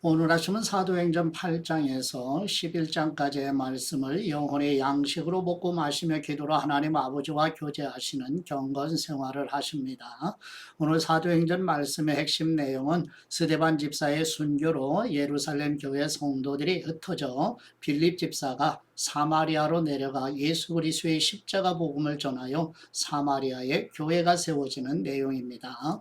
오늘 아침은 사도행전 8장에서 11장까지의 말씀을 영혼의 양식으로 먹고 마시며 기도로 하나님 아버지와 교제하시는 경건 생활을 하십니다. 오늘 사도행전 말씀의 핵심 내용은 스데반 집사의 순교로 예루살렘 교회 성도들이 흩어져 빌립 집사가 사마리아로 내려가 예수 그리스도의 십자가 복음을 전하여 사마리아에 교회가 세워지는 내용입니다.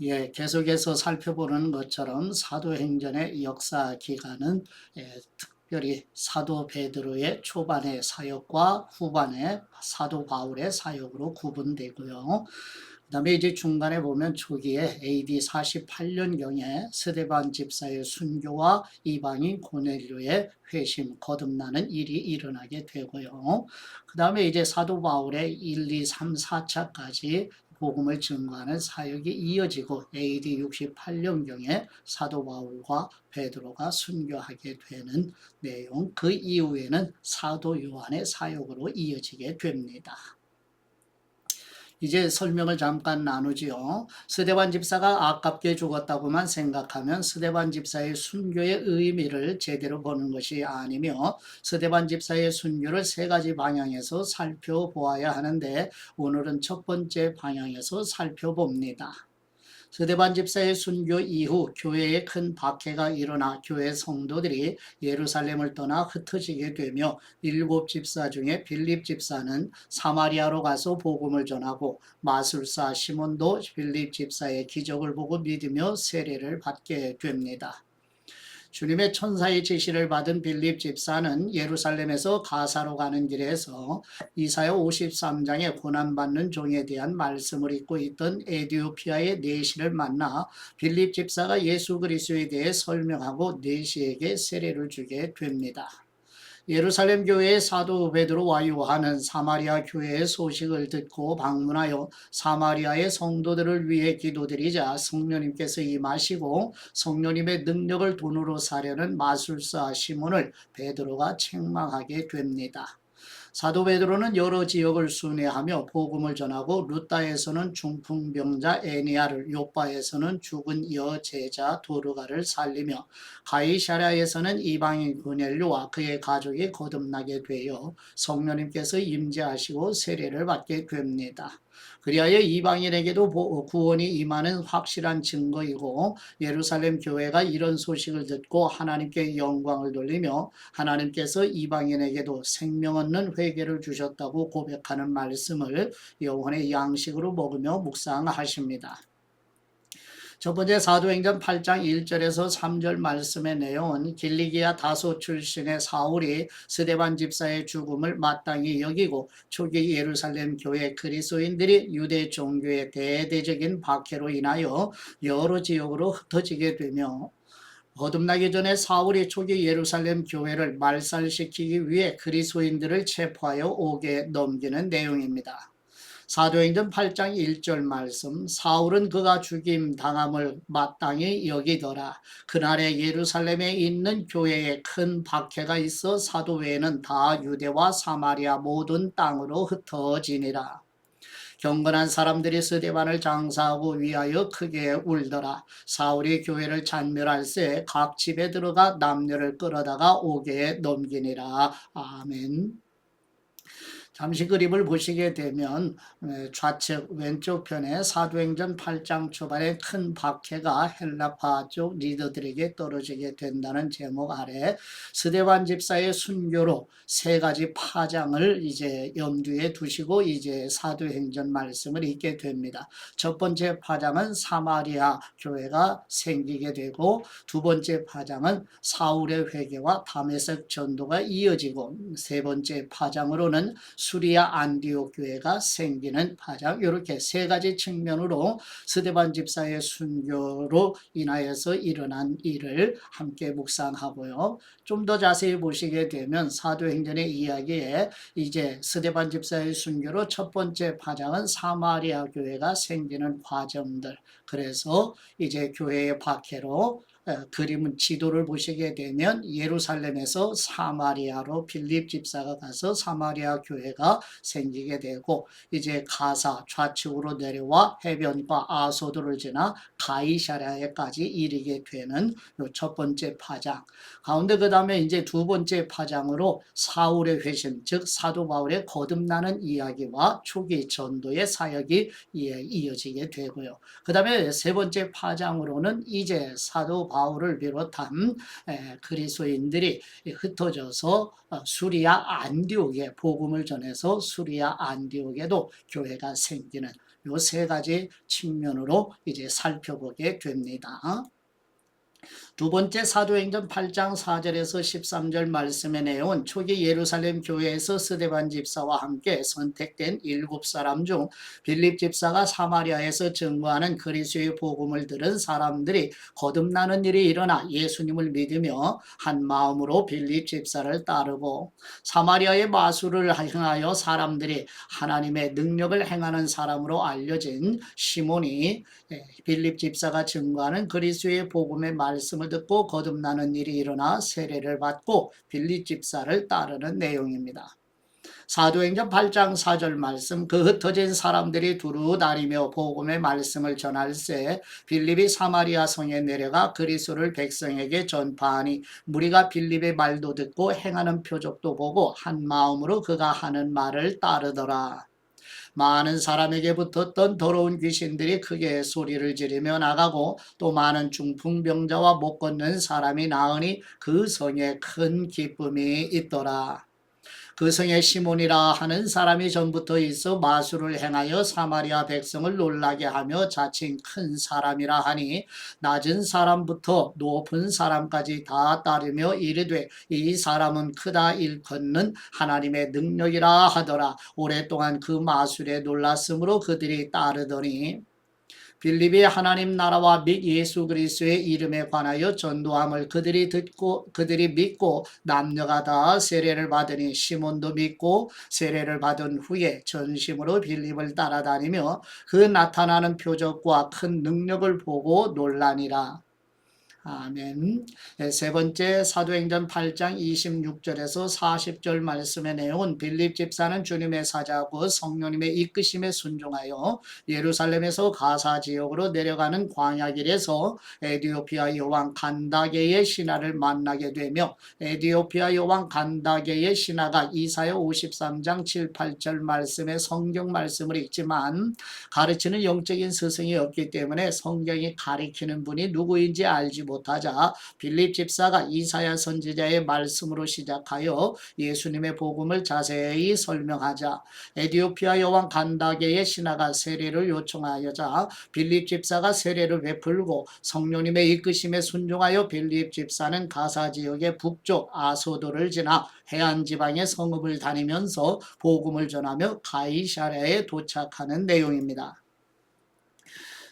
예, 계속해서 살펴보는 것처럼 사도행전의 역사 기간은 예, 특별히 사도 베드로의 초반의 사역과 후반의 사도 바울의 사역으로 구분되고요. 그 다음에 이제 중간에 보면 초기에 AD 48년경에 스데반 집사의 순교와 이방인 고넬료의 회심, 거듭나는 일이 일어나게 되고요. 그 다음에 이제 사도 바울의 1, 2, 3, 4차까지 복음을 증거하는 사역이 이어지고 AD 68년경에 사도 바울과 베드로가 순교하게 되는 내용 그 이후에는 사도 요한의 사역으로 이어지게 됩니다. 이제 설명을 잠깐 나누지요. 스데반 집사가 아깝게 죽었다고만 생각하면 스데반 집사의 순교의 의미를 제대로 보는 것이 아니며 스데반 집사의 순교를 세 가지 방향에서 살펴보아야 하는데 오늘은 첫 번째 방향에서 살펴봅니다. 스데반 집사의 순교 이후 교회에 큰 박해가 일어나 교회 성도들이 예루살렘을 떠나 흩어지게 되며 일곱 집사 중에 빌립 집사는 사마리아로 가서 복음을 전하고 마술사 시몬도 빌립 집사의 기적을 보고 믿으며 세례를 받게 됩니다. 주님의 천사의 지시를 받은 빌립 집사는 예루살렘에서 가사로 가는 길에서 이사야 53장에 고난받는 종에 대한 말씀을 읽고 있던 에디오피아의 네시를 만나 빌립 집사가 예수 그리스도에 대해 설명하고 네시에게 세례를 주게 됩니다. 예루살렘 교회의 사도 베드로와 요한은 사마리아 교회의 소식을 듣고 방문하여 사마리아의 성도들을 위해 기도드리자 성령님께서 임하시고 성령님의 능력을 돈으로 사려는 마술사 시몬을 베드로가 책망하게 됩니다. 사도 베드로는 여러 지역을 순회하며 복음을 전하고 루따에서는 중풍병자 에니아를 요바에서는 죽은 여제자 도르가를 살리며 가이샤라에서는 이방인 그넬료와 그의 가족이 거듭나게 되어 성령님께서 임재하시고 세례를 받게 됩니다. 그리하여 이방인에게도 구원이 임하는 확실한 증거이고 예루살렘 교회가 이런 소식을 듣고 하나님께 영광을 돌리며 하나님께서 이방인에게도 생명 얻는 회개를 주셨다고 고백하는 말씀을 영혼의 양식으로 먹으며 묵상하십니다. 첫 번째 사도행전 8장 1절에서 3절 말씀의 내용은 길리기아 다소 출신의 사울이 스데반 집사의 죽음을 마땅히 여기고 초기 예루살렘 교회 그리스도인들이 유대 종교의 대대적인 박해로 인하여 여러 지역으로 흩어지게 되며 거듭나기 전에 사울이 초기 예루살렘 교회를 말살시키기 위해 그리스도인들을 체포하여 옥에 넘기는 내용입니다. 사도행전 8장 1절 말씀 사울은 그가 죽임 당함을 마땅히 여기더라. 그날에 예루살렘에 있는 교회에 큰 박해가 있어 사도 외에는 다 유대와 사마리아 모든 땅으로 흩어지니라. 경건한 사람들이 스데반을 장사하고 위하여 크게 울더라. 사울이 교회를 찬멸할새 각 집에 들어가 남녀를 끌어다가 옥에 넘기니라. 아멘. 잠시 그림을 보시게 되면 좌측 왼쪽 편에 사도행전 8장 초반에 큰 박해가 헬라파 쪽 리더들에게 떨어지게 된다는 제목 아래 스데반 집사의 순교로 세 가지 파장을 이제 염두에 두시고 이제 사도행전 말씀을 읽게 됩니다. 첫 번째 파장은 사마리아 교회가 생기게 되고 두 번째 파장은 사울의 회개와 담에색 전도가 이어지고 세 번째 파장으로는 수리아 안디옥 교회가 생기는 파장 이렇게 세 가지 측면으로 스데반 집사의 순교로 인하여서 일어난 일을 함께 묵상하고요. 좀 더 자세히 보시게 되면 사도행전의 이야기에 이제 스데반 집사의 순교로 첫 번째 파장은 사마리아 교회가 생기는 과정들 그래서 이제 교회의 박해로 어, 그림은 지도를 보시게 되면 예루살렘에서 사마리아로 빌립 집사가 가서 사마리아 교회가 생기게 되고 이제 가사 좌측으로 내려와 해변과 아소도를 지나 가이샤랴에까지 이르게 되는 요첫 번째 파장 가운데 그 다음에 이제 두 번째 파장으로 사울의 회심 즉 사도 바울의 거듭나는 이야기와 초기 전도의 사역이 이어- 이어지게 되고요. 그 다음에 세 번째 파장으로는 이제 사도 바울 을 비롯한 에, 그리스도인들이 흩어져서 어, 수리아 안디옥에 복음을 전해서 수리아 안디옥에도 교회가 생기는 요 세 가지 측면으로 이제 살펴보게 됩니다. 두 번째 사도행전 8장 4절에서 13절 말씀의 내용은 초기 예루살렘 교회에서 스데반 집사와 함께 선택된 일곱 사람 중 빌립 집사가 사마리아에서 증거하는 그리스도의 복음을 들은 사람들이 거듭나는 일이 일어나 예수님을 믿으며 한 마음으로 빌립 집사를 따르고 사마리아의 마술을 행하여 사람들이 하나님의 능력을 행하는 사람으로 알려진 시몬이 예, 빌립 집사가 증거하는 그리스도의 복음의 말씀을 듣고 거듭나는 일이 일어나 세례를 받고 빌립 집사를 따르는 내용입니다. 사도행전 8장 4절 말씀 그 흩어진 사람들이 두루 다니며 복음의 말씀을 전할세 빌립이 사마리아 성에 내려가 그리스도를 백성에게 전파하니 무리가 빌립의 말도 듣고 행하는 표적도 보고 한 마음으로 그가 하는 말을 따르더라. 많은 사람에게 붙었던 더러운 귀신들이 크게 소리를 지르며 나가고 또 많은 중풍병자와 못 걷는 사람이 나으니 그 성에 큰 기쁨이 있더라. 그 성에 시몬이라 하는 사람이 전부터 있어 마술을 행하여 사마리아 백성을 놀라게 하며 자칭 큰 사람이라 하니 낮은 사람부터 높은 사람까지 다 따르며 이르되 이 사람은 크다 일컫는 하나님의 능력이라 하더라. 오랫동안 그 마술에 놀랐으므로 그들이 따르더니 빌립이 하나님 나라와 및 예수 그리스도의 이름에 관하여 전도함을 그들이 듣고 그들이 믿고 남녀가 다 세례를 받으니 시몬도 믿고 세례를 받은 후에 전심으로 빌립을 따라다니며 그 나타나는 표적과 큰 능력을 보고 놀라니라. 아멘. 네, 세 번째 사도행전 8장 26절에서 40절 말씀의 내용은 빌립 집사는 주님의 사자고 성령님의 이끄심에 순종하여 예루살렘에서 가사 지역으로 내려가는 광야길에서 에디오피아 여왕 간다게의 신하를 만나게 되며 에디오피아 여왕 간다게의 신하가 이사야 53장 7, 8절 말씀의 성경 말씀을 읽지만 가르치는 영적인 스승이 없기 때문에 성경이 가리키는 분이 누구인지 알지 못 하자 빌립 집사가 이사야 선지자의 말씀으로 시작하여 예수님의 복음을 자세히 설명하자 에디오피아 여왕 간다게의 신하가 세례를 요청하여자 빌립 집사가 세례를 베풀고 성령님의 이끄심에 순종하여 빌립 집사는 가사 지역의 북쪽 아소도를 지나 해안 지방의 성읍을 다니면서 복음을 전하며 가이샤랴에 도착하는 내용입니다.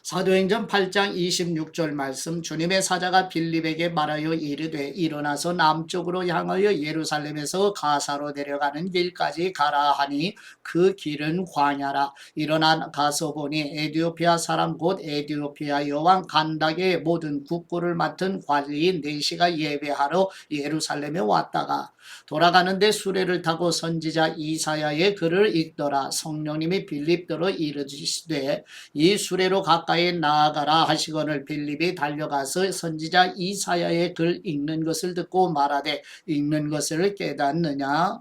사도행전 8장 26절 말씀 주님의 사자가 빌립에게 말하여 이르되 일어나서 남쪽으로 향하여 예루살렘에서 가사로 내려가는 길까지 가라 하니 그 길은 광야라. 일어나 가서 보니 에디오피아 사람 곧 에디오피아 여왕 간닥의 모든 국고를 맡은 관리인 네시가 예배하러 예루살렘에 왔다가 돌아가는데 수레를 타고 선지자 이사야의 글을 읽더라. 성령님이 빌립더러 이르시되 이 수레로 가까이 나아가라 하시거늘 빌립이 달려가서 선지자 이사야의 글 읽는 것을 듣고 말하되 읽는 것을 깨닫느냐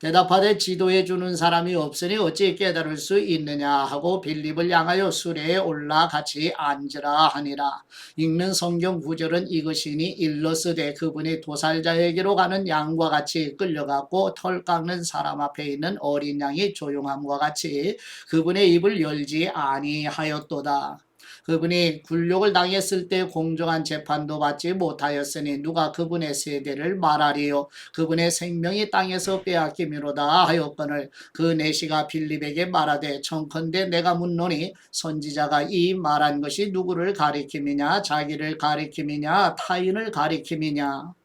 대답하되 지도해 주는 사람이 없으니 어찌 깨달을 수 있느냐 하고 빌립을 향하여 수레에 올라 같이 앉으라 하니라. 읽는 성경 구절은 이것이니 일러스되 그분이 도살자에게로 가는 양과 같이 끌려갔고 털 깎는 사람 앞에 있는 어린 양이 조용함과 같이 그분의 입을 열지 아니하였도다. 그분이 굴욕을 당했을 때 공정한 재판도 받지 못하였으니 누가 그분의 세대를 말하리요? 그분의 생명이 땅에서 빼앗김이로다 하였거늘 그 내시가 빌립에게 말하되 청컨대 내가 묻노니 선지자가 이 말한 것이 누구를 가리킴이냐? 자기를 가리킴이냐? 타인을 가리킴이냐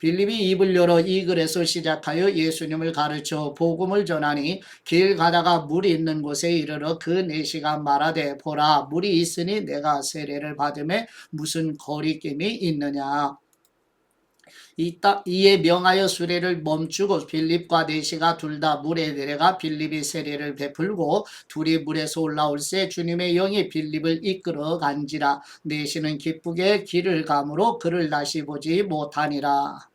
빌립이 입을 열어 이 글에서 시작하여 예수님을 가르쳐 복음을 전하니 길 가다가 물이 있는 곳에 이르러 그 내시가 말하되 보라 물이 있으니 내가 세례를 받음에 무슨 거리낌이 있느냐 이따, 이에 명하여 수레를 멈추고 빌립과 내시가 둘 다 물에 내려가 빌립이 세례를 베풀고 둘이 물에서 올라올새 주님의 영이 빌립을 이끌어 간지라 내시는 기쁘게 길을 가므로 그를 다시 보지 못하니라.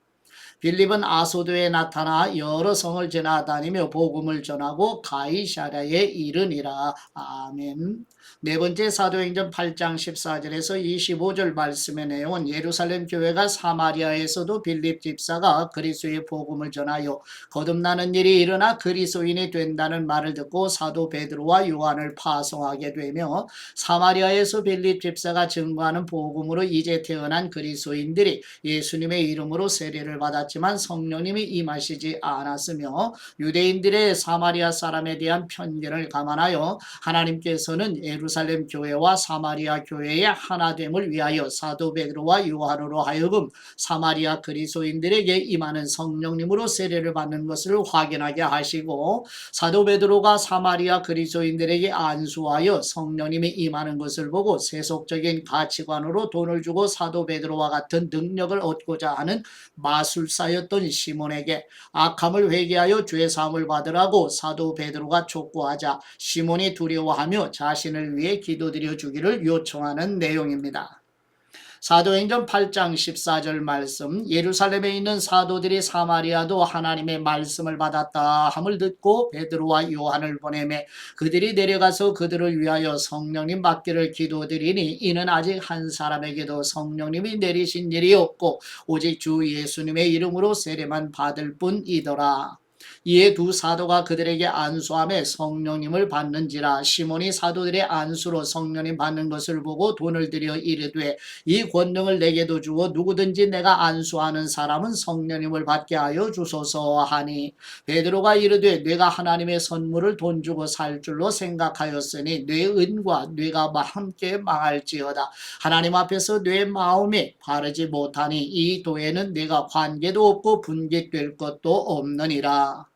빌립은 아소도에 나타나 여러 성을 지나다니며 복음을 전하고 가이샤랴에 이르니라. 아멘. 네 번째 사도행전 8장 14절에서 25절 말씀의 내용은 예루살렘 교회가 사마리아에서도 빌립 집사가 그리스도의 복음을 전하여 거듭나는 일이 일어나 그리스도인이 된다는 말을 듣고 사도 베드로와 요한을 파송하게 되며 사마리아에서 빌립 집사가 증거하는 복음으로 이제 태어난 그리스도인들이 예수님의 이름으로 세례를 받았지 만 성령님이 임하시지 않았으며 유대인들의 사마리아 사람에 대한 편견을 감안하여 하나님께서는 예루살렘 교회와 사마리아 교회의 하나됨을 위하여 사도 베드로와 요한으로 하여금 사마리아 그리스도인들에게 임하는 성령님으로 세례를 받는 것을 확인하게 하시고 사도 베드로가 사마리아 그리스도인들에게 안수하여 성령님이 임하는 것을 보고 세속적인 가치관으로 돈을 주고 사도 베드로와 같은 능력을 얻고자 하는 마술사 였던 시몬에게 악함을 회개하여 죄 사함을 받으라고 사도 베드로가 촉구하자 시몬이 두려워하며 자신을 위해 기도드려 주기를 요청하는 내용입니다. 사도행전 8장 14절 말씀 예루살렘에 있는 사도들이 사마리아도 하나님의 말씀을 받았다 함을 듣고 베드로와 요한을 보내매 그들이 내려가서 그들을 위하여 성령님 받기를 기도드리니 이는 아직 한 사람에게도 성령님이 내리신 일이 없고 오직 주 예수님의 이름으로 세례만 받을 뿐이더라. 이에 두 사도가 그들에게 안수함에 성령님을 받는지라. 시몬이 사도들의 안수로 성령님 받는 것을 보고 돈을 들여 이르되 이 권능을 내게도 주어 누구든지 내가 안수하는 사람은 성령님을 받게 하여 주소서 하니. 베드로가 이르되 내가 하나님의 선물을 돈 주고 살 줄로 생각하였으니 내 은과 뇌가 함께 망할지어다. 하나님 앞에서 내 마음이 바르지 못하니 이 도에는 내가 관계도 없고 분깃될 것도 없느니라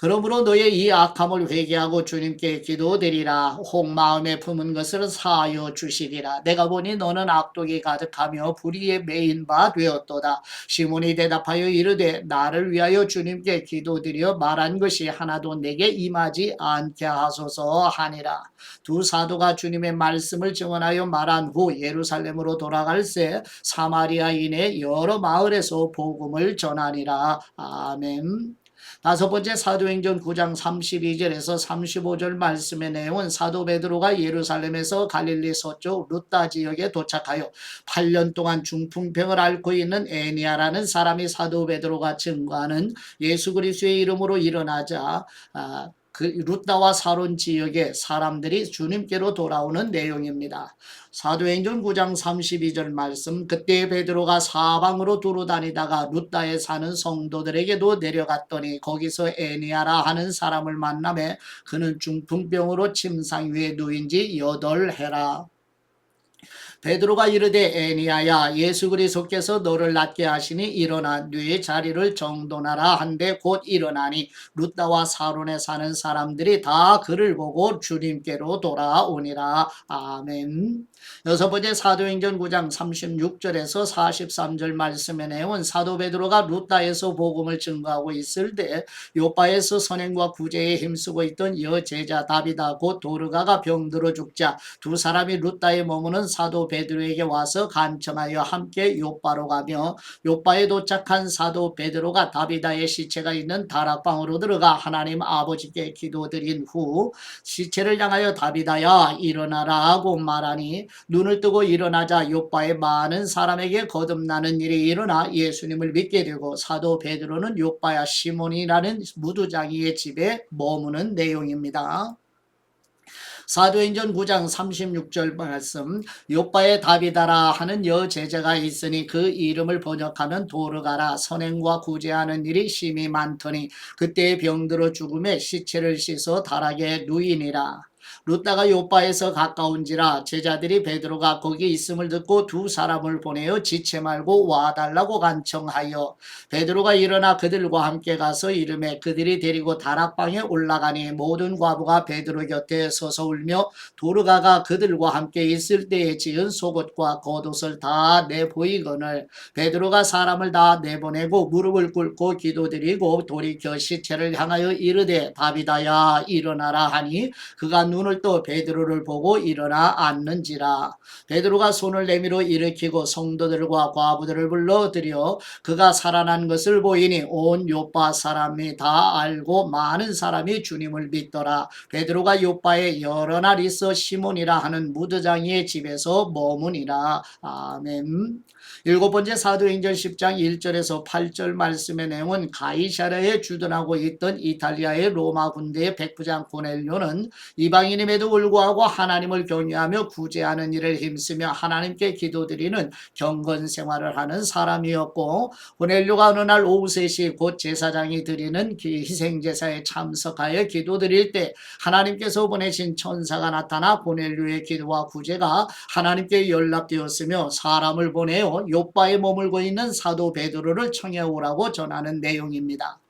그러므로 너의 이 악함을 회개하고 주님께 기도드리라. 혹 마음에 품은 것을 사하여 주시리라. 내가 보니 너는 악독이 가득하며 불의에 매인 바 되었도다. 시몬이 대답하여 이르되 나를 위하여 주님께 기도드려 말한 것이 하나도 내게 임하지 않게 하소서 하니라. 두 사도가 주님의 말씀을 증언하여 말한 후 예루살렘으로 돌아갈새 사마리아인의 여러 마을에서 복음을 전하니라. 아멘. 다섯 번째 사도행전 9장 32절에서 35절 말씀의 내용은 사도 베드로가 예루살렘에서 갈릴리 서쪽 루타 지역에 도착하여 8년 동안 중풍병을 앓고 있는 애니아라는 사람이 사도 베드로가 증거하는 예수 그리스도의 이름으로 일어나자 아, 그 루타와 사론 지역의 사람들이 주님께로 돌아오는 내용입니다. 사도행전 9장 32절 말씀 그때 베드로가 사방으로 두루 다니다가 루타에 사는 성도들에게도 내려갔더니 거기서 애니아라 하는 사람을 만남에 그는 중풍병으로 침상 위에 누인 지 여덟 해라. 베드로가 이르되 애니아야 예수 그리스도께서 너를 낫게 하시니 일어나 네 자리를 정돈하라 한데 곧 일어나니 루다와 사론에 사는 사람들이 다 그를 보고 주님께로 돌아오니라 아멘. 여섯 번째 사도행전 9장 36절에서 43절 말씀의 내용은 사도 베드로가 루다에서 복음을 증거하고 있을 때 요바에서 선행과 구제에 힘쓰고 있던 여제자 다비다 곧 도르가가 병들어 죽자 두 사람이 루다에 머무는 사도 베드로에게 와서 간청하여 함께 요바로 가며 요바에 도착한 사도 베드로가 다비다의 시체가 있는 다락방으로 들어가 하나님 아버지께 기도드린 후 시체를 향하여 다비다야 일어나라 하고 말하니 눈을 뜨고 일어나자 요바의 많은 사람에게 거듭나는 일이 일어나 예수님을 믿게 되고 사도 베드로는 요바야 시몬이라는 무두장이의 집에 머무는 내용입니다. 사도행전 9장 36절 말씀 요바의 다비다라 하는 여제자가 있으니 그 이름을 번역하면 도르가라 선행과 구제하는 일이 심히 많더니 그때 병들어 죽음에 시체를 씻어 다락에 누이니라 루다가 요바에서 가까운지라 제자들이 베드로가 거기 있음을 듣고 두 사람을 보내어 지체 말고 와달라고 간청하여 베드로가 일어나 그들과 함께 가서 이름에 그들이 데리고 다락방에 올라가니 모든 과부가 베드로 곁에 서서 울며 도르가가 그들과 함께 있을 때에 지은 속옷과 겉옷을 다 내보이거늘 베드로가 사람을 다 내보내고 무릎을 꿇고 기도드리고 돌이켜 시체를 향하여 이르되 다비다야 일어나라 하니 그가 눈을 떠 베드로를 보고 일어나 앉는지라. 베드로가 손을 내밀어 일으키고 성도들과 과부들을 불러들여 그가 살아난 것을 보이니 온 요파 사람이 다 알고 많은 사람이 주님을 믿더라. 베드로가 요파에 여러 날 있어 시몬이라 하는 무드장이의 집에서 머무니라. 아멘 일곱 번째 사도행전 10장 1절에서 8절 말씀의 내용은 가이사랴에 주둔하고 있던 이탈리아의 로마 군대의 백부장 고넬료는 이방인임에도 불구하고 하나님을 경외하며 구제하는 일을 힘쓰며 하나님께 기도드리는 경건 생활을 하는 사람이었고 고넬료가 어느 날 오후 3시 곧 제사장이 드리는 기- 희생제사에 참석하여 기도드릴 때 하나님께서 보내신 천사가 나타나 고넬료의 기도와 구제가 하나님께 연락되었으며 사람을 보내어 요바에 머물고 있는 사도 베드로를 청해 오라고 전하는 내용입니다.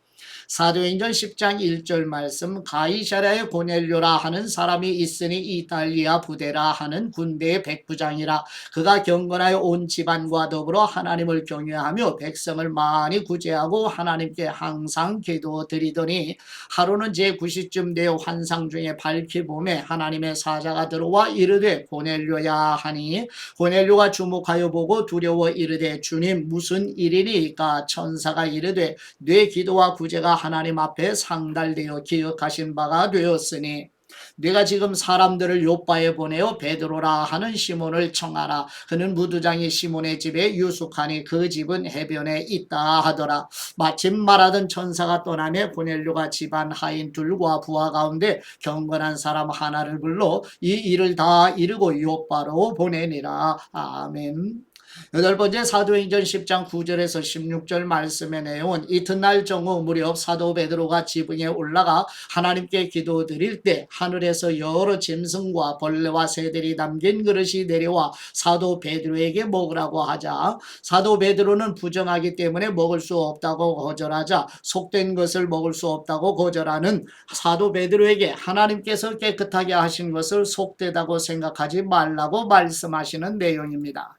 사도행전 10장 1절 말씀 가이사랴의 고넬료라 하는 사람이 있으니 이탈리아 부대라 하는 군대의 백부장이라. 그가 경건하여 온 집안과 더불어 하나님을 경외하며 백성을 많이 구제하고 하나님께 항상 기도 드리더니 하루는 제 9시쯤 되어 환상 중에 밝히 봄에 하나님의 사자가 들어와 이르되 고넬료야 하니 고넬료가 주목하여 보고 두려워 이르되 주님 무슨 일이니까 천사가 이르되 뇌 기도와 구제가 하나님 앞에 상달되어 기억하신 바가 되었으니 내가 지금 사람들을 요바에 보내어 베드로라 하는 시몬을 청하라. 그는 무두장이 시몬의 집에 유숙하니 그 집은 해변에 있다 하더라. 마침 말하던 천사가 떠나며 고넬료가 집안 하인 둘과 부하 가운데 경건한 사람 하나를 불러 이 일을 다 이루고 요바로 보내니라. 아멘. 여덟 번째 사도행전 10장 9절에서 16절 말씀의 내용은 이튿날 정오 무렵 사도 베드로가 지붕에 올라가 하나님께 기도 드릴 때 하늘에서 여러 짐승과 벌레와 새들이 담긴 그릇이 내려와 사도 베드로에게 먹으라고 하자 사도 베드로는 부정하기 때문에 먹을 수 없다고 거절하자 속된 것을 먹을 수 없다고 거절하는 사도 베드로에게 하나님께서 깨끗하게 하신 것을 속되다고 생각하지 말라고 말씀하시는 내용입니다.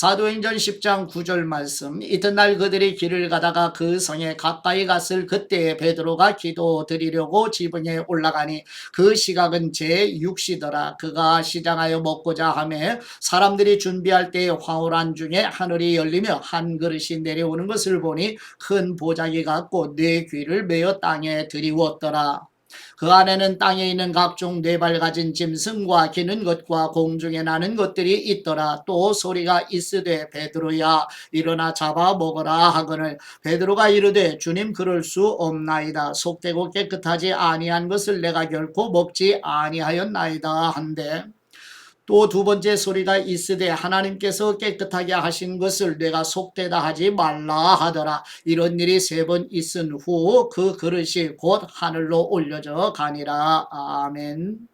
사도행전 10장 9절 말씀. 이튿날 그들이 길을 가다가 그 성에 가까이 갔을 그때에 베드로가 기도 드리려고 지붕에 올라가니 그 시각은 제6시더라. 그가 시장하여 먹고자 하매 사람들이 준비할 때에 황홀한 중에 하늘이 열리며 한 그릇이 내려오는 것을 보니 큰 보자기 같고 네 귀를 메어 땅에 들이웠더라 그 안에는 땅에 있는 각종 네 발 가진 짐승과 기는 것과 공중에 나는 것들이 있더라. 또 소리가 있으되 베드로야 일어나 잡아 먹어라 하거늘 베드로가 이르되 주님 그럴 수 없나이다. 속되고 깨끗하지 아니한 것을 내가 결코 먹지 아니하였나이다 한데 또 두 번째 소리가 있으되 하나님께서 깨끗하게 하신 것을 내가 속되다 하지 말라 하더라. 이런 일이 세 번 있은 후 그 그릇이 곧 하늘로 올려져 가니라. 아멘.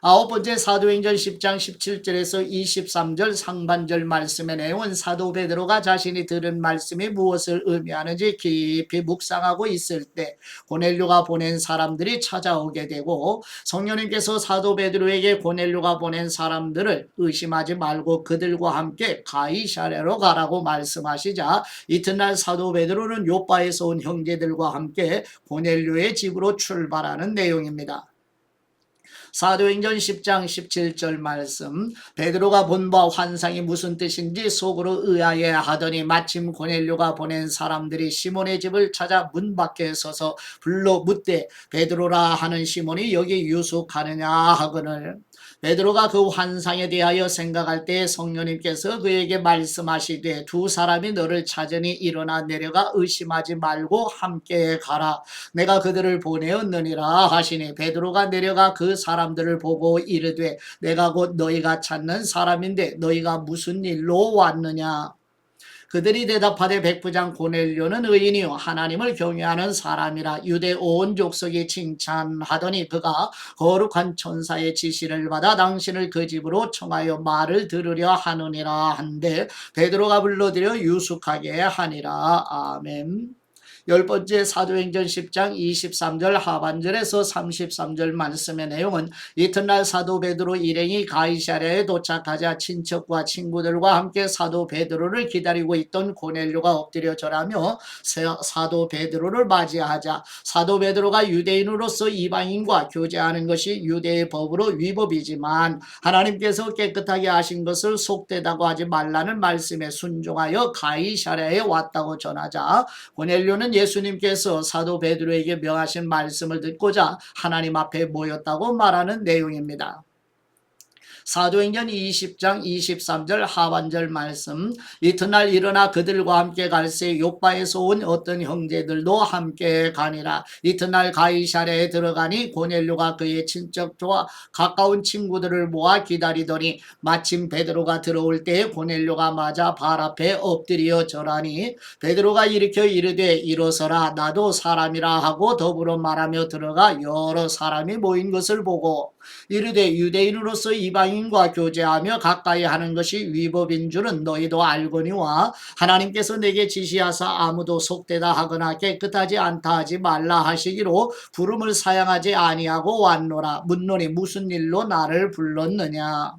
아홉 번째 사도행전 10장 17절에서 23절 상반절 말씀의 내용은 사도 베드로가 자신이 들은 말씀이 무엇을 의미하는지 깊이 묵상하고 있을 때 고넬료가 보낸 사람들이 찾아오게 되고 성령님께서 사도 베드로에게 고넬료가 보낸 사람들을 의심하지 말고 그들과 함께 가이샤레로 가라고 말씀하시자 이튿날 사도 베드로는 요바에서 온 형제들과 함께 고넬료의 집으로 출발하는 내용입니다. 사도행전 10장 17절 말씀. 베드로가 본 바 환상이 무슨 뜻인지 속으로 의아해 하더니 마침 고넬료가 보낸 사람들이 시몬의 집을 찾아 문 밖에 서서 불러 묻되 베드로라 하는 시몬이 여기 유숙하느냐? 하거늘 베드로가 그 환상에 대하여 생각할 때 성령님께서 그에게 말씀하시되 두 사람이 너를 찾으니 일어나 내려가 의심하지 말고 함께 가라. 내가 그들을 보내었느니라 하시니 베드로가 내려가 그 사람들을 보고 이르되 내가 곧 너희가 찾는 사람인데 너희가 무슨 일로 왔느냐 그들이 대답하되 백부장 고넬료는 의인이요 하나님을 경외하는 사람이라 유대 온 족속이 칭찬하더니 그가 거룩한 천사의 지시를 받아 당신을 그 집으로 청하여 말을 들으려 하느니라 한데 베드로가 불러들여 유숙하게 하니라 아멘. 열 번째 사도행전 10장 23절 하반절에서 33절 말씀의 내용은 이튿날 사도 베드로 일행이 가이사랴에 도착하자 친척과 친구들과 함께 사도 베드로를 기다리고 있던 고넬료가 엎드려 절하며 세- 사도 베드로를 맞이하자 사도 베드로가 유대인으로서 이방인과 교제하는 것이 유대의 법으로 위법이지만 하나님께서 깨끗하게 하신 것을 속되다고 하지 말라는 말씀에 순종하여 가이사랴에 왔다고 전하자 고넬료는 예수님께서 사도 베드로에게 명하신 말씀을 듣고자 하나님 앞에 모였다고 말하는 내용입니다. 사도행전 20장 23절 하반절 말씀. 이튿날 일어나 그들과 함께 갈새 요바에서 온 어떤 형제들도 함께 가니라. 이튿날 가이사랴에 들어가니 고넬료가 그의 친척과 가까운 친구들을 모아 기다리더니 마침 베드로가 들어올 때에 고넬료가 맞아 발 앞에 엎드려 절하니 베드로가 일으켜 이르되 일어서라. 나도 사람이라 하고 더불어 말하며 들어가 여러 사람이 모인 것을 보고 이르되 유대인으로서 이방인과 교제하며 가까이 하는 것이 위법인 줄은 너희도 알거니와 하나님께서 내게 지시하사 아무도 속되다 하거나 깨끗하지 않다 하지 말라 하시기로 부름을 사양하지 아니하고 왔노라. 묻노니 무슨 일로 나를 불렀느냐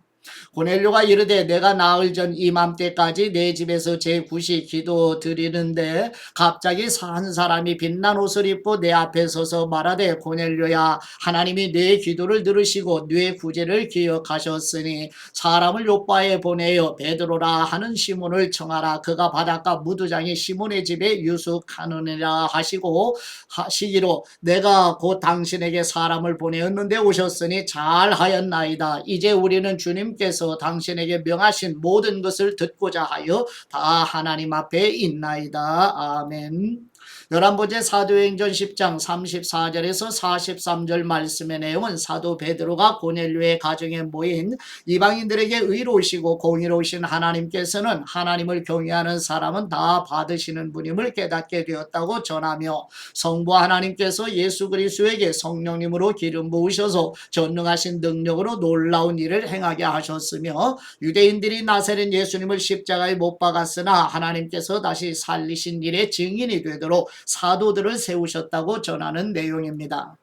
고넬료가 이르되 내가 나흘 전 이맘때까지 내 집에서 제 굿이 기도 드리는데 갑자기 한 사람이 빛난 옷을 입고 내 앞에 서서 말하되 고넬료야 하나님이 내 기도를 들으시고 내 구제를 기억하셨으니 사람을 요바에 보내어 베드로라 하는 시몬을 청하라. 그가 바닷가 무두장이 시몬의 집에 유숙하느니라 하시고 하시기로 내가 곧 당신에게 사람을 보내었는데 오셨으니 잘하였나이다. 이제 우리는 주님 께서 당신에게 명하신 모든 것을 듣고자 하여 다 하나님 앞에 있나이다. 아멘 열한 번째 사도행전 10장 34절에서 43절 말씀의 내용은 사도 베드로가 고넬료의 가정에 모인 이방인들에게 의로우시고 공의로우신 하나님께서는 하나님을 경외하는 사람은 다 받으시는 분임을 깨닫게 되었다고 전하며 성부 하나님께서 예수 그리스도에게 성령님으로 기름 부으셔서 전능하신 능력으로 놀라운 일을 행하게 하셨으며 유대인들이 나세는 예수님을 십자가에 못 박았으나 하나님께서 다시 살리신 일의 증인이 되도록 사도들을 세우셨다고 전하는 내용입니다.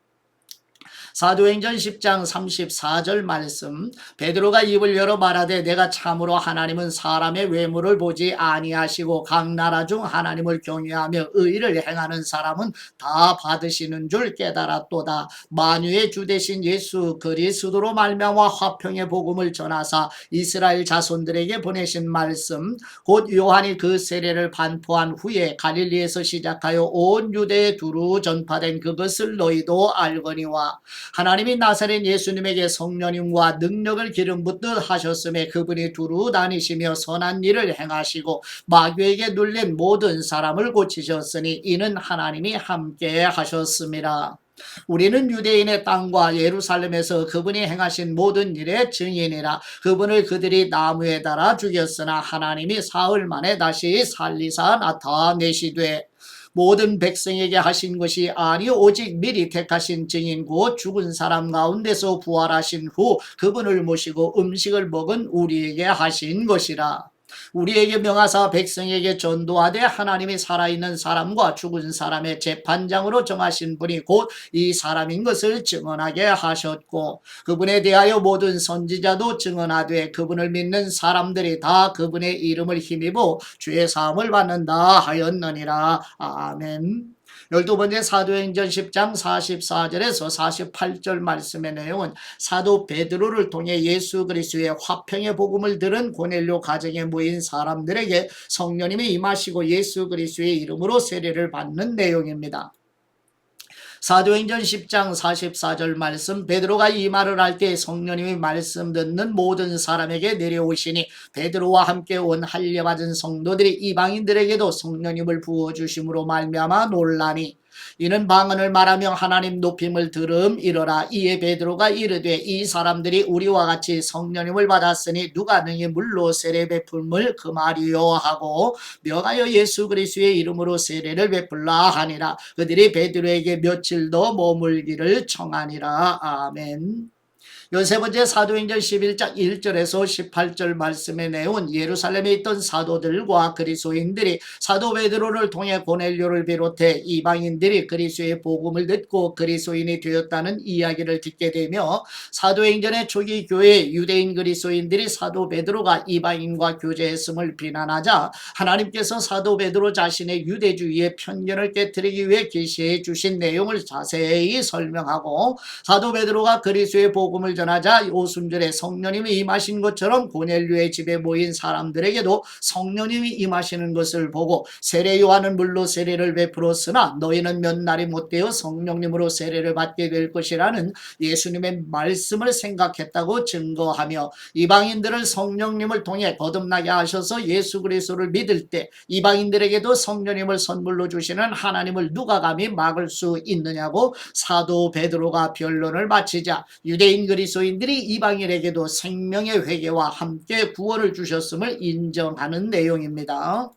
사도행전 10장 34절 말씀. 베드로가 입을 열어 말하되 내가 참으로 하나님은 사람의 외모를 보지 아니하시고 각 나라 중 하나님을 경외하며 의를 행하는 사람은 다 받으시는 줄 깨달았도다. 만유의 주 대신 예수 그리스도로 말미암아 화평의 복음을 전하사 이스라엘 자손들에게 보내신 말씀. 곧 요한이 그 세례를 반포한 후에 갈릴리에서 시작하여 온 유대에 두루 전파된 그것을 너희도 알거니와 하나님이 나사렛 예수님에게 성령님과 능력을 기름 붓듯 하셨음에 그분이 두루 다니시며 선한 일을 행하시고 마귀에게 눌린 모든 사람을 고치셨으니 이는 하나님이 함께 하셨습니다. 우리는 유대인의 땅과 예루살렘에서 그분이 행하신 모든 일의 증인이라 그분을 그들이 나무에 달아 죽였으나 하나님이 사흘 만에 다시 살리사 나타내시되 모든 백성에게 하신 것이 아니 오직 미리 택하신 증인 곧 죽은 사람 가운데서 부활하신 후 그분을 모시고 음식을 먹은 우리에게 하신 것이라. 우리에게 명하사 백성에게 전도하되 하나님이 살아있는 사람과 죽은 사람의 재판장으로 정하신 분이 곧 이 사람인 것을 증언하게 하셨고 그분에 대하여 모든 선지자도 증언하되 그분을 믿는 사람들이 다 그분의 이름을 힘입어 주의 사함을 받는다 하였느니라 아멘. 열두 번째 사도행전 10장 44절에서 48절 말씀의 내용은 사도 베드로를 통해 예수 그리스도의 화평의 복음을 들은 고넬료 가정에 모인 사람들에게 성령님이 임하시고 예수 그리스도의 이름으로 세례를 받는 내용입니다. 사도행전 10장 44절 말씀 베드로가 이 말을 할 때 성령님이 말씀 듣는 모든 사람에게 내려오시니 베드로와 함께 온 할례 받은 성도들이 이방인들에게도 성령님을 부어 주심으로 말미암아 논란이 이는 방언을 말하며 하나님 높임을 들음 이러라. 이에 베드로가 이르되 이 사람들이 우리와 같이 성령님을 받았으니 누가 능히 물로 세례 베풀물 금하리요 하고 명하여 예수 그리스도의 이름으로 세례를 베풀라 하니라. 그들이 베드로에게 며칠 더 머물기를 청하니라. 아멘. 요세 번째 사도행전 11장 1절에서 18절 말씀의 내용은 예루살렘에 있던 사도들과 그리스도인들이 사도 베드로를 통해 고넬료를 비롯해 이방인들이 그리스도의 복음을 듣고 그리스도인이 되었다는 이야기를 듣게 되며 사도행전의 초기 교회 유대인 그리스도인들이 사도 베드로가 이방인과 교제했음을 비난하자 하나님께서 사도 베드로 자신의 유대주의의 편견을 깨뜨리기 위해 계시해 주신 내용을 자세히 설명하고 사도 베드로가 그리스도의 복음을 전하자 오순절에 성령님이 임하신 것처럼 고넬료의 집에 모인 사람들에게도 성령님이 임하시는 것을 보고 세례 요한은 물로 세례를 베풀었으나 너희는 몇 날이 못되어 성령님으로 세례를 받게 될 것이라는 예수님의 말씀을 생각했다고 증거하며 이방인들을 성령님을 통해 거듭나게 하셔서 예수 그리스도를 믿을 때 이방인들에게도 성령님을 선물로 주시는 하나님을 누가 감히 막을 수 있느냐고 사도 베드로가 변론을 마치자 유대인 그리 스도인들이 이방인에게도 생명의 회개와 함께 구원을 주셨음을 인정하는 내용입니다.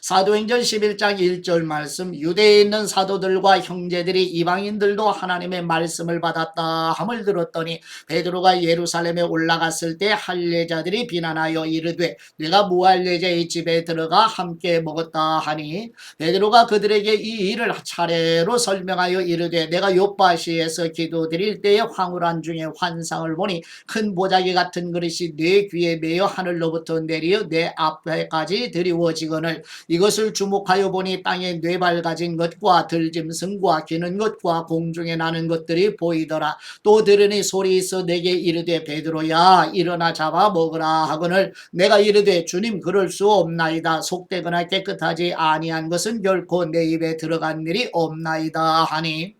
사도행전 11장 1절 말씀 유대에 있는 사도들과 형제들이 이방인들도 하나님의 말씀을 받았다 함을 들었더니 베드로가 예루살렘에 올라갔을 때 할례자들이 비난하여 이르되 내가 무할례자의 집에 들어가 함께 먹었다 하니 베드로가 그들에게 이 일을 차례로 설명하여 이르되 내가 요바시에서 기도드릴 때에 황홀한 중에 환상을 보니 큰 보자기 같은 그릇이 내 귀에 매여 하늘로부터 내리어 내 앞에까지 드리워지거늘 이것을 주목하여 보니 땅에 뇌발 가진 것과 들짐승과 기는 것과 공중에 나는 것들이 보이더라. 또 들으니 소리 있어 내게 이르되 베드로야 일어나 잡아 먹으라 하거늘 내가 이르되 주님 그럴 수 없나이다. 속되거나 깨끗하지 아니한 것은 결코 내 입에 들어간 일이 없나이다 하니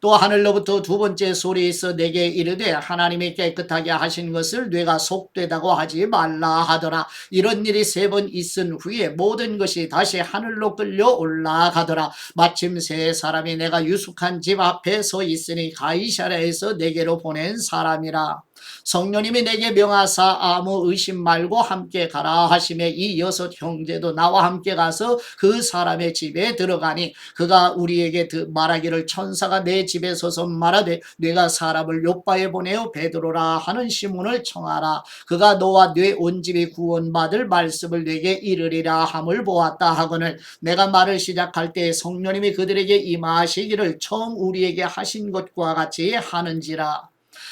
또 하늘로부터 두 번째 소리 있어 내게 이르되 하나님이 깨끗하게 하신 것을 뇌가 속되다고 하지 말라 하더라. 이런 일이 세 번 있은 후에 모든 것이 다시 하늘로 끌려 올라가더라. 마침 세 사람이 내가 유숙한 집 앞에 서 있으니 가이샤라에서 내게로 보낸 사람이라. 성령님이 내게 명하사 아무 의심 말고 함께 가라 하심에 이 여섯 형제도 나와 함께 가서 그 사람의 집에 들어가니 그가 우리에게 말하기를 천사가 내 집에 서서 말하되 내가 사람을 요바에 보내어 베드로라 하는 시문을 청하라. 그가 너와 내온 집이 구원받을 말씀을 내게 이르리라 함을 보았다 하거늘 내가 말을 시작할 때 성령님이 그들에게 임하시기를 처음 우리에게 하신 것과 같이 하는지라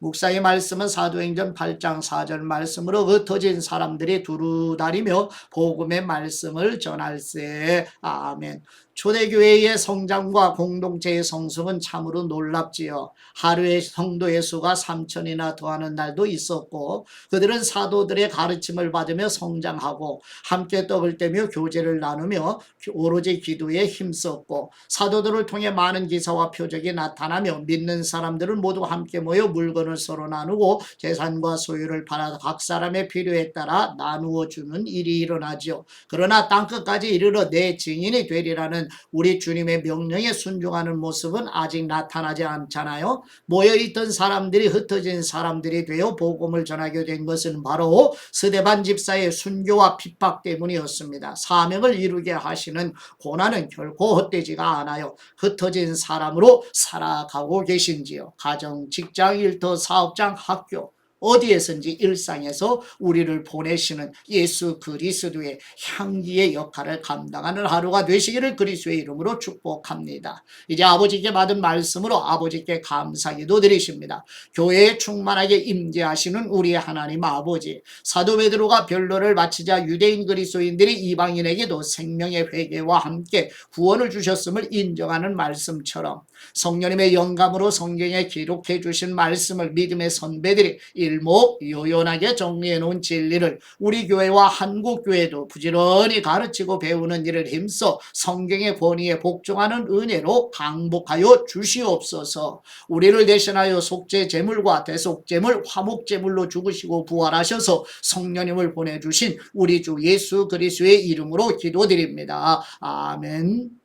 목사의 말씀은 사도행전 8장 4절 말씀으로 흩어진 사람들이 두루 다리며 복음의 말씀을 전할세. 아멘. 초대교회의 성장과 공동체의 성숙은 참으로 놀랍지요. 하루에 성도의 수가 3천이나 더하는 날도 있었고 그들은 사도들의 가르침을 받으며 성장하고 함께 떡을 떼며 교제를 나누며 오로지 기도에 힘썼고 사도들을 통해 많은 기사와 표적이 나타나며 믿는 사람들은 모두 함께 모여 물건을 서로 나누고 재산과 소유를 팔아 각 사람의 필요에 따라 나누어 주는 일이 일어나죠. 그러나 땅끝까지 이르러 내 증인이 되리라는 우리 주님의 명령에 순종하는 모습은 아직 나타나지 않잖아요. 모여있던 사람들이 흩어진 사람들이 되어 복음을 전하게 된 것은 바로 스데반 집사의 순교와 핍박 때문이었습니다. 사명을 이루게 하시는 고난은 결코 헛되지가 않아요. 흩어진 사람으로 살아가고 계신지요. 가정, 직장, 일터, 사업장, 학교 어디에선지 일상에서 우리를 보내시는 예수 그리스도의 향기의 역할을 감당하는 하루가 되시기를 그리스도의 이름으로 축복합니다. 이제 아버지께 받은 말씀으로 아버지께 감사기도 드리십니다. 교회에 충만하게 임재하시는 우리 하나님 아버지 사도 베드로가 변로를 마치자 유대인 그리스도인들이 이방인에게도 생명의 회개와 함께 구원을 주셨음을 인정하는 말씀처럼 성령님의 영감으로 성경에 기록해 주신 말씀을 믿음의 선배들이 일목 요연하게 정리해 놓은 진리를 우리 교회와 한국 교회도 부지런히 가르치고 배우는 일을 힘써 성경의 권위에 복종하는 은혜로 강복하여 주시옵소서. 우리를 대신하여 속죄 제물과 대속 제물, 화목 제물로 죽으시고 부활하셔서 성령님을 보내 주신 우리 주 예수 그리스도의 이름으로 기도드립니다. 아멘.